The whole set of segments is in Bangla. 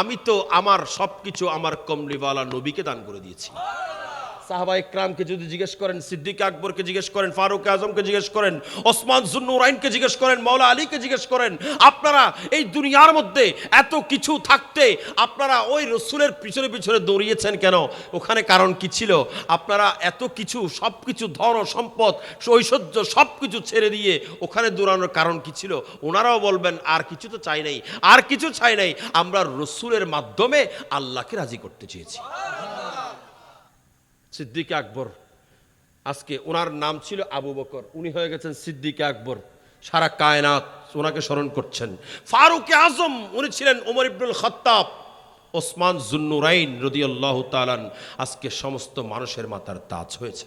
আমি তো আমার সব কিছু আমার কমলিওয়ালা নবীকে দান করে দিয়েছি। সাহাবা ইকরামকে যদি জিজ্ঞেস করেন, সিদ্দিক আকবরকে জিজ্ঞেস করেন, ফারুক আজমকে জিজ্ঞেস করেন, ওসমান জুন্নুরাইনকে জিজ্ঞেস করেন মৌলা আলীকে জিজ্ঞেস করেন, আপনারা এই দুনিয়ার মধ্যে এত কিছু থাকতে আপনারা ওই রসুলের পিছনে পিছনে দৌড়িয়েছেন কেন? ওখানে কারণ কি ছিল? আপনারা এত কিছু সব কিছু ধন, সম্পদ, ঐশ্বর্য সব কিছু ছেড়ে দিয়ে ওখানে দৌড়ানোর কারণ কি ছিল? ওনারাও বলবেন, আর কিছু তো চাই নাই। আর কিছু চাই নাই। আমরা রসুলের মাধ্যমে আল্লাহকে রাজি করতে চেয়েছি। সিদ্দিক আকবর। আজকে ওনার নাম ছিল আবু বকর। উনি হয়ে গেছেন সিদ্দিক আকবর। সারা কায়নাত ওনাকে স্মরণ করছেন। ফারুক আজম, উনি ছিলেন ওমর ইবনুল খত্তাব, ওসমান জুন্নুরাইন রদিয়াল্লাহ তালান আজকে সমস্ত মানুষের মাথার তাজ হয়েছে।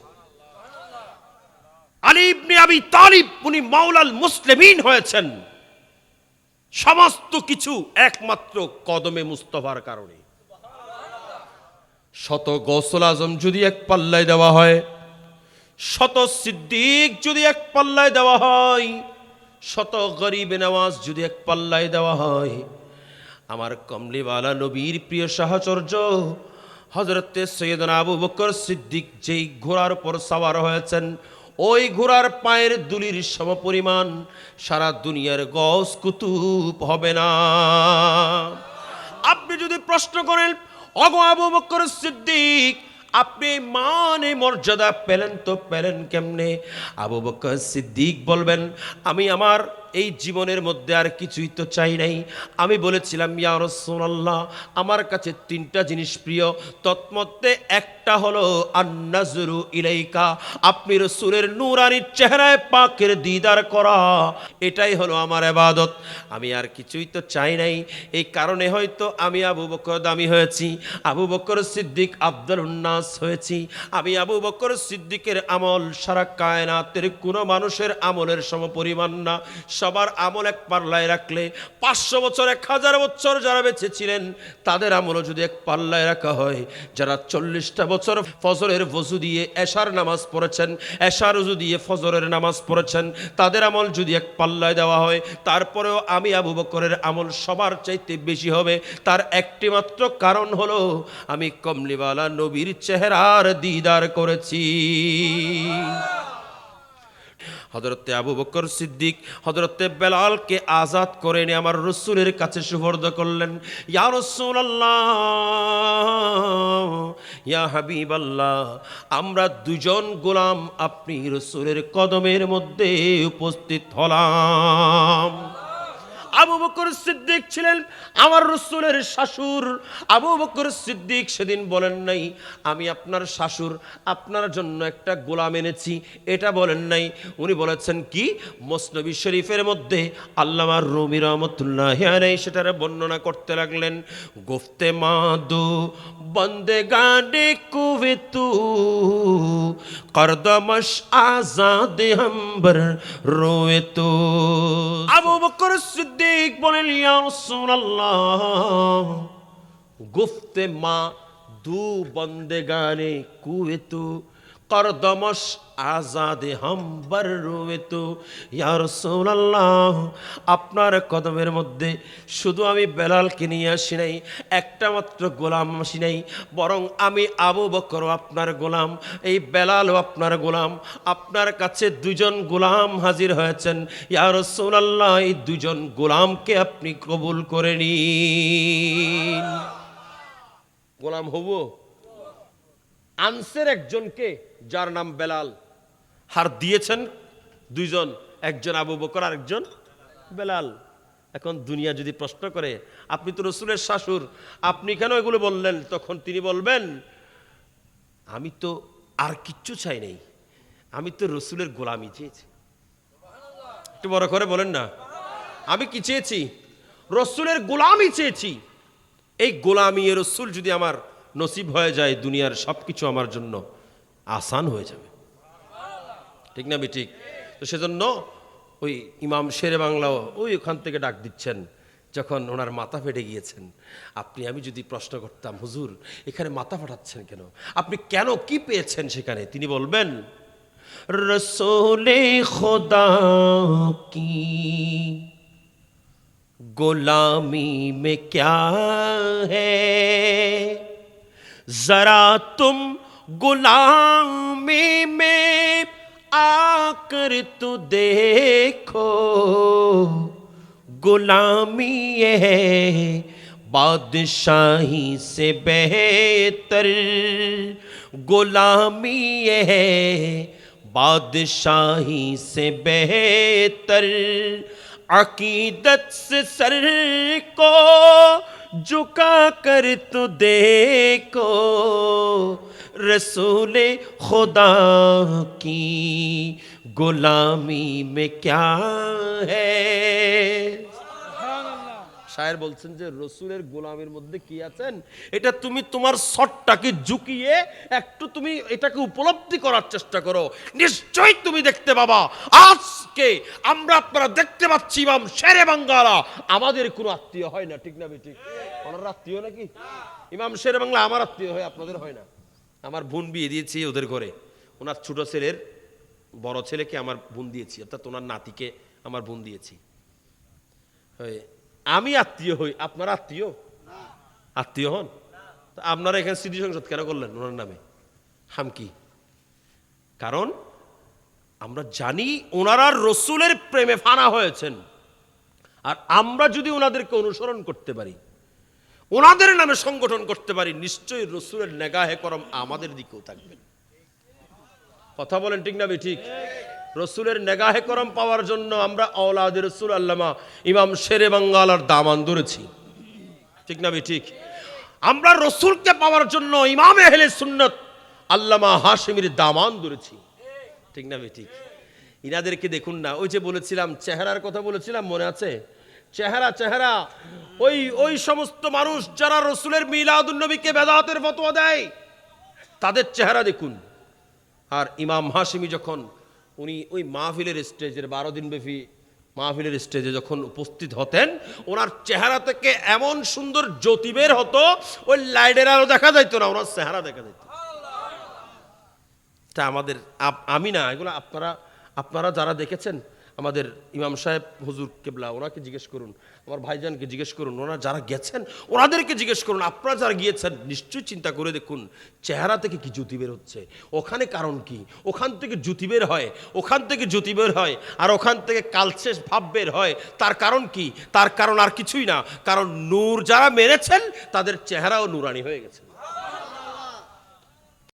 আলী আবি তালিব, উনি মাওলাল মুসলিমিন হয়েছেন। সমস্ত কিছু একমাত্র কদমে মুস্তফার কারণে। শত গৌসল আজম যদি এক পাল্লায় দেওয়া হয়, শত সিদ্দিক যদি এক পাল্লায় দেওয়া হয়, শত গরিব নেওয়াজ যদি এক পাল্লায় দেওয়া হয়, আমার কমলিওয়ালা নবীর প্রিয় সাহচর্য হজরতে সৈয়দনা আবু বকর সিদ্দিক যেই ঘোড়ার উপর সাওয়ার হয়েছেন, ওই ঘোড়ার পায়ের দুলির সমপরিমাণ সারা দুনিয়ার গস কুতুব হবে না। আপনি যদি প্রশ্ন করেন অগো আবু বকর সিদ্দিক, আপনি মানে মর্যাদা পেলেন তো পেলেন কেমনে? আবু বকর সিদ্দিক বলবেন, আমি আমার এই জীবনের মধ্যে আর কিছুই তো চাই নাই। আমি বলেছিলাম, ইয়া রাসূলুল্লাহ, আমার কাছে তিনটা জিনিস প্রিয়। তৎমধ্যে একটা হলো আন্নাজরু ইলাইকা, আপনি রসুলের নূরানির চেহারায় পাকের দিদার করা। এটাই হলো আমার এবাদত আমি আর কিছুই তো চাই নাই। এই কারণে হয়তো আমি আবু বকর দামি হয়েছি, আবু বকর সিদ্দিক আব্দুল উন্নাস হয়েছি। আমি আবু বকর সিদ্দিকের আমল সারা কায়নাতের কোনো মানুষের আমলের সমপরিমাণ না। সবার আমল এক পাল্লায় রাখলে, পাঁচশো বছর, এক হাজার বছর যারা বেঁচে ছিলেন, তাদের আমলও যদি এক পাল্লায় রাখা হয়, যারা চল্লিশটা বছর ফজরের বজু দিয়ে এশার নামাজ পড়েছেন, এশার উজু দিয়ে ফজরের নামাজ পড়েছেন, তাদের আমল যদি এক পাল্লায় দেওয়া হয়, তারপরেও আমি আবু বকরের আমল সবার চাইতে বেশি হবে। তার একটি মাত্র কারণ হলো, আমি কমলিওয়ালা নবীর চেহারার দিদার করেছি। হজরতে আবু বকর সিদ্দিক হজরতে বেলালকে আজাদ করে নিয়ে আমার রসুলের কাছে সুবর্দ করলেন, ইয়া রসুল আল্লাহ ইয়া হাবিব আল্লাহ আমরা দুজন গোলাম আপনি রসুলের কদমের মধ্যে উপস্থিত হলাম। বকর সিদ্দিক ছিলেন আমার রসুলের শাশুর। আবু বকর সিদ্দিক সেদিন বলেন নাই, আমি আপনার শাশুর, আপনার জন্য একটা গোলাম এনেছি। এটা বলেন নাই। উনি বলেছেন, কি? মসনবী শরীফের মধ্যে আল্লামার রুমি রহমতুল্লাহ সেটারে বর্ণনা করতে লাগলেন, গুফতে মাদু, বন্দে গানে কুবে তু করদমশ আজাদ হাম্বর রোয়ে তো আবু বকর সিদ্দিক বলেন গুফতে মা দু বন্দেগানে কুয়ে তু করদমশ আজাদে হাম্বার রুয়ে তু ইয়া আপনার কদমের মধ্যে শুধু আমি বেলালকে নিয়ে আসি নাই, একটা মাত্র গোলাম আসি নাই, বরং আমি আবু বকর আপনার গোলাম, এই বেলালও আপনার গোলাম। আপনার কাছে দুজন গোলাম হাজির হয়েছেন। ইয়া রাসূলুল্লাহ, এই দুজন গোলামকে আপনি কবুল করে নিন। গোলাম হব? আনসের একজনকে, যার নাম বেলাল। হার দিয়েছেন দুইজন, একজন আবু বকর আর একজন বেলাল। এখন দুনিয়া যদি প্রশ্ন করে, আপনি তো রসুলের শাশুর, আপনি কেন এগুলো বললেন? তখন তিনি বলবেন, আমি তো আর কিচ্ছু চাই নাই। আমি তো রসুলের গোলামি চেয়েছি। একটু বড় করে বলেন না, আমি কি চেয়েছি? রসুলের গোলামি চেয়েছি। এই গোলামি রসুল যদি আমার নসিব হয়ে যায় দুনিয়ার সব কিছু আমার জন্য আসান হয়ে যাবে। ঠিক না ঠিক? তো সেজন্য ওই ইমাম শেরে বাংলাও ওই ওখান থেকে ডাক দিচ্ছেন, যখন ওনার মাথা ফেটে গিয়েছেন। আপনি, আমি যদি প্রশ্ন করতাম, হুজুর, এখানে মাথা ফাটাচ্ছেন কেন? আপনি কেন কি পেয়েছেন সেখানে? তিনি বলবেন, রসোলে খোদা কি গোলামি মে ক্যা হ্যা ذرا تم غلامی میں آ کر تو دیکھو۔ غلامی ہے بادشاہی سے بہتر۔ غلامی ہے بادشاہی سے بہتر۔ عقیدت سے سر کو جھکا کر تو دیکھو رسول خدا کی غلامی میں کیا ہے؟ শায়ের বলছেন যে, রসুলের গোলামের মধ্যে কি আছেন? এটা তুমি তোমার শটটাকে ঝুঁকিয়ে একটু তুমি এটাকে উপলব্ধি করার চেষ্টা করো। নিশ্চয়ই তুমি দেখতে পাবা। আজকে আমরা আপনারা দেখতে পাচ্ছি ইমাম শেরে বাঙ্গালা। আমাদের কোনো আত্মীয় হয় না, ঠিক না ঠিক ওনার আত্মীয় নাকি? ইমাম শেরে বাংলা আমার আত্মীয় হয়, আপনাদের হয় না? আমার বোন বিয়ে দিয়েছি ওদের ঘরে। ওনার ছোট ছেলের বড় ছেলেকে আমার বোন দিয়েছি, অর্থাৎ ওনার নাতিকে আমার বোন দিয়েছি। হয় আমি আত্মীয় হই, আপনার আত্মীয়? আত্মীয় হন? আপনারা এখানে স্মৃতি সংসদ কেন করলেন ওনার নামে? হামকি কারণ আমরা জানি ওনারা রসুলের প্রেমে ফানা হয়েছেন। আর আমরা যদি ওনাদেরকে অনুসরণ করতে পারি, ওনাদের নামে সংগঠন করতে পারি, নিশ্চয়ই রসুলের নেগাহে করম আমাদের দিকেও থাকবেন কথা বলেন ঠিক না ঠিক? রসুলের নেগাহে করম পাওয়ার জন্য আমরা অলাদের রসুল আল্লামা ইমাম শেরে বাঙ্গালার দামান ধরেছি। ঠিক না ঠিক আমরা রসুলকে পাওয়ার জন্য ইমামে হেলে সুন্নত আল্লামা হাশিমির দামান ধরেছি। ঠিক না ঠিক ইনাদেরকে দেখুন না, ওই যে বলেছিলাম, চেহারার কথা বলেছিলাম, মনে আছে? চেহারা চেহারা। ওই ওই সমস্ত মানুষ যারা রসুলের মিলাদুল নবীকে বেদাতের ফতোয়া দেয়, তাদের চেহারা দেখুন। আর ইমাম হাসিমি যখন উনি ওই মাহফিলের স্টেজের বারো দিন ব্যাপী মাহফিলের স্টেজে যখন উপস্থিত হতেন, ওনার চেহারা থেকে এমন সুন্দর জ্যোতি বের হতো, ওই লাইটের আলো দেখা যাইত না, ওনার চেহারা দেখা যাইত। তা আমাদের আমি না, এগুলো আপনারা আপনারা যারা দেখেছেন আমাদের ইমাম সাহেব, হুজুর কেবলা, ওনাকে জিজ্ঞেস করুন, আমার ভাইজানকে জিজ্ঞেস করুন, ওনারা যারা গেছেন, ওনাদেরকে জিজ্ঞেস করুন, আপনারা যারা গিয়েছেন, নিশ্চয়ই চিন্তা করে দেখুন, চেহারা থেকে কি জুতি বের হচ্ছে, ওখানে কারণ কি, ওখান থেকে জুতি বের হয়, ওখান থেকে জুতি বের হয়, আর ওখান থেকে কালচে ভাব বের হয়, তার কারণ কি, তার কারণ আর কিছুই না, কারণ নূর যারা মেরেছেন, তাদের চেহারাও নুরানি হয়ে গেছে।